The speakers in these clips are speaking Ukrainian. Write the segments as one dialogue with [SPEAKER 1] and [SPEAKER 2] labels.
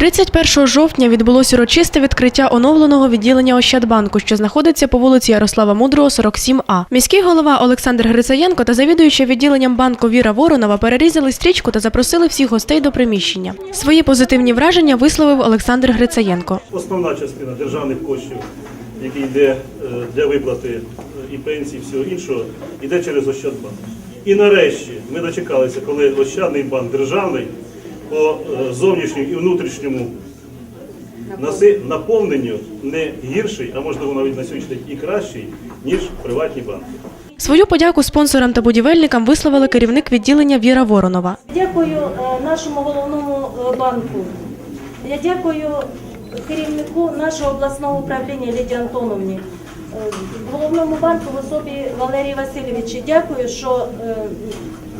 [SPEAKER 1] 31 жовтня відбулось урочисте відкриття оновленого відділення Ощадбанку, що знаходиться по вулиці Ярослава Мудрого, 47А. Міський голова Олександр Грицаєнко та завідуюча відділенням банку Віра Воронова перерізали стрічку та запросили всіх гостей до приміщення. Свої позитивні враження висловив Олександр Грицаєнко.
[SPEAKER 2] Основна частина державних коштів, які йде е, для виплати е, і пенсій, і всього іншого, йде через Ощадбанк. І нарешті ми дочекалися, коли Ощадний банк державний по е, зовнішньому і внутрішньому наповненню не гірший, а можливо навіть на сьогоднішній день і кращий, ніж приватні банки.
[SPEAKER 1] Свою подяку спонсорам та будівельникам висловили керівник відділення Віра Воронова.
[SPEAKER 3] Дякую е, нашому головному е, банку. Я дякую керівнику нашого обласного управління Лідії Антоновні, головному банку в особі Валерії Васильовичі. Дякую, що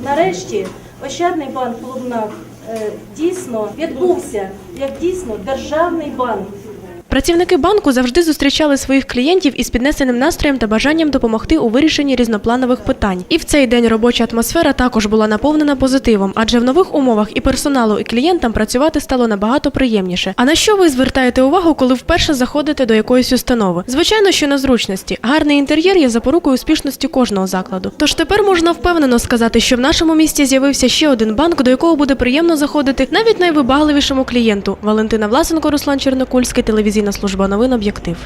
[SPEAKER 3] нарешті Ощадний банк Лубнах е, дійсно відбувся як дійсно державний банк.
[SPEAKER 1] Працівники банку завжди зустрічали своїх клієнтів із піднесеним настроєм та бажанням допомогти у вирішенні різнопланових питань. І в цей день робоча атмосфера також була наповнена позитивом, адже в нових умовах і персоналу, і клієнтам працювати стало набагато приємніше. А на що ви звертаєте увагу, коли вперше заходите до якоїсь установи? Звичайно, що на зручності. Гарний інтер'єр є запорукою успішності кожного закладу. Тож тепер можна впевнено сказати, що в нашому місті з'явився ще один банк, до якого буде приємно заходити навіть найвибагливішому клієнту. Валентина Власенко, Руслан Чернокульський, телевізійна служба новин «Об'єктив».